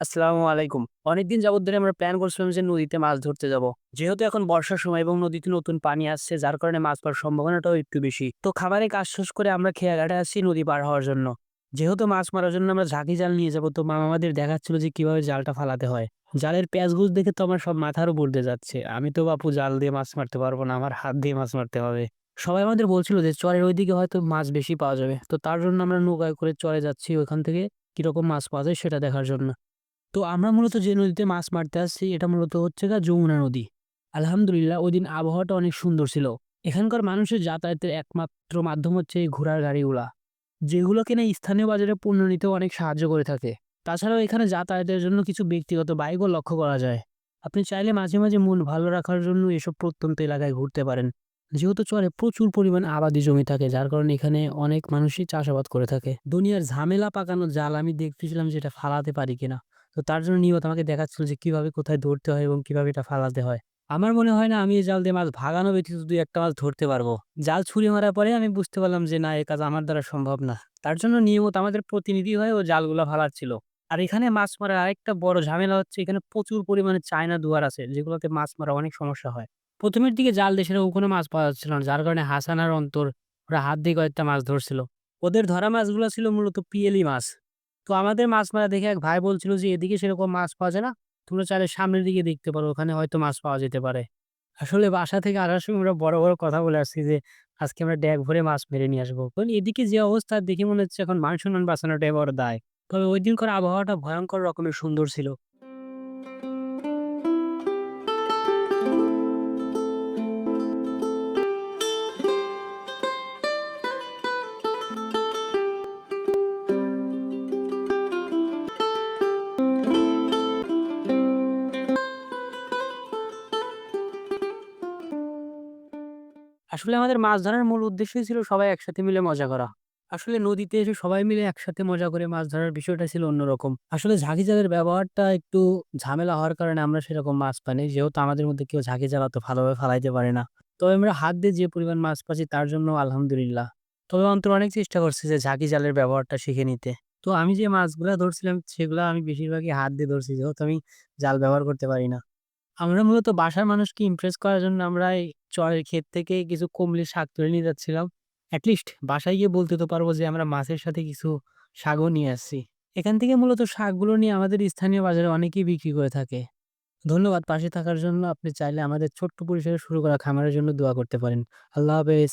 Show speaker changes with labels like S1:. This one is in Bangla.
S1: আসসালামু আলাইকুম। অনেকদিন যাবত ধরে আমরা প্ল্যান করছিলাম যে নদীতে মাছ ধরতে যাব। যেহেতু এখন বর্ষার সময় এবং নদীতে নতুন পানি আসছে যার কারণে মাছ পাওয়ার সম্ভাবনাটাও একটু বেশি। তো খাবারে কাজ শেষ করে আমরা খেয়াঘাটে আসছি নদী পার হওয়ার জন্য। যেহেতু মাছ মারার জন্য আমরা ঝাঁকি জাল নিয়ে যাব তো মামা আমাদের দেখাচ্ছিল যে কীভাবে জালটা ফালাতে হয়। জালের প্যাঁচগুছ দেখে তো আমার সব মাথার উপর দিয়ে যাচ্ছে। আমি তো বাপু জাল দিয়ে মাছ মারতে পারব না, আমার হাত দিয়ে মাছ মারতে হবে। সবাই আমাদের বলছিল যে চরের ওইদিকে হয়তো মাছ বেশি পাওয়া যাবে। তো তার জন্য আমরা নৌকায় করে চরে যাচ্ছি ওইখান থেকে কীরকম মাছ পাওয়া যায় সেটা দেখার জন্য। তো আমরা মূলত যে নদীতে মাছ মারতে আসছি এটা মূলত হচ্ছে গা যমুনা নদী। আলহামদুলিল্লাহ ওইদিন আবহাওয়াটা অনেক সুন্দর ছিল। এখানকার মানুষের যাতায়াতের একমাত্র মাধ্যম হচ্ছে এই ঘোড়ার গাড়িগুলা। যেগুলো কিনা স্থানীয় বাজারে পণ্য নিতেও অনেক সাহায্য করে থাকে। তাছাড়াও এখানে যাতায়াতের জন্য কিছু ব্যক্তিগত বাইকও লক্ষ্য করা যায়। আপনি চাইলে মাঝে, মাঝে মন ভালো রাখার জন্য এসব প্রত্যন্ত এলাকায় ঘুরতে পারেন। যেহেতু চরে প্রচুর পরিমাণ আবাদি জমি থাকে যার কারণে এখানে অনেক মানুষই চাষাবাদ করে থাকে। দুনিয়ার ঝামেলা পাকানো জাল আমি দেখতেছিলাম যে এটা ফালাতে পারি কিনা। তো তার জন্য নিয়ত আমাকে দেখাচ্ছিল যে কীভাবে কোথায় ধরতে হয় এবং কীভাবে এটা ফালাতে হয়। আমার মনে হয় না আমি এই জাল দিয়ে মাছ ভাগানো ব্যতীত ২-১ টা মাছ ধরতে পারব। জাল ছুঁড়ে মারার পরে আমি বুঝতে পারলাম যে না, এ কাজ আমার দ্বারা সম্ভব না। তার জন্য নিয়মিত আমাদের প্রতিনিধি হয়ে ও জালগুলা ফালাচ্ছিল। আর এখানে মাছ মারার আরেকটা বড় ঝামেলা হচ্ছে এখানে প্রচুর পরিমাণে চায়না দুয়ার আছে, যেগুলোতে মাছ মারা অনেক সমস্যা হয়। প্রথমের দিকে জাল দিয়ে সেরকম কোনো মাছ পাওয়া যাচ্ছিল না। যার কারণে হাসানার অন্তর ওরা হাত দিয়ে কয়েকটা মাছ ধরছিল। ওদের ধরা মাছগুলা ছিল মূলত পিয়েলি মাছ। তো আমাদের মাছ মারা দেখে এক ভাই বলছিল যে, "এদিকে সেরকম মাছ পাওয়া যায় না। তোমরা চাইলে সামনের দিকে দেখতে পারো। ওখানে হয়তো মাছ পাওয়া যেতে পারে।" আসলে বাসা থেকে আসার সময় আমরা বড়, বড় কথা বলে আসছি যে, আজকে আমরা ড্যাগ ভরে মাছ মেরে নিয়ে আসব। কারণ এদিকে যে অবস্থা দেখে মনে হচ্ছে এখন মান-সম্মান বাঁচানোটাই বড় দায়। তবে ওই দিনকার আবহাওয়াটা ভয়ঙ্কর রকমের সুন্দর ছিল। আসলে আমাদের মাছ ধরার মূল উদ্দেশ্যই ছিল সবাই একসাথে মিলে মজা করা। আসলে নদীতে এসে সবাই মিলে একসাথে মজা করে মাছ ধরার বিষয়টা ছিল অন্যরকম। আসলে ঝাঁকি জালের ব্যবহারটা একটু ঝামেলা হওয়ার কারণে আমরা সেরকম মাছ পাইনি। যেহেতু আমাদের মধ্যে কেউ ঝাঁকি জাল অত ভালোভাবে ফালাইতে পারে না। তবে আমরা হাত দিয়ে যে পরিমাণ মাছ পাচ্ছি তার জন্য আলহামদুলিল্লাহ। তবে অন্তর অনেক চেষ্টা করছে যে ঝাঁকি জালের ব্যবহারটা শিখে নিতে। তো আমি যে মাছগুলা ধরছিলাম, সেগুলা আমি বেশিরভাগই হাত দিয়ে ধরছি, যেহেতু আমি জাল ব্যবহার করতে পারি না। আমরা মূলত বাসার মানুষকে ইমপ্রেস করার জন্য আমরা এই চরের ক্ষেত থেকে কিছু কমলির শাক তুলে নিয়ে যাচ্ছিলাম। অ্যাটলিস্ট লিস্ট বাসায় গিয়ে বলতে তো পারব যে আমরা মাছের সাথে কিছু শাকও নিয়ে আসছি। এখান থেকে মূলত শাকগুলো নিয়ে আমাদের স্থানীয় বাজারে অনেকেই বিক্রি করে থাকে। ধন্যবাদ পাশে থাকার জন্য। আপনি চাইলে আমাদের ছোট্ট পরিসরে শুরু করা খামারের জন্য দোয়া করতে পারেন। আল্লাহ হাফেজ।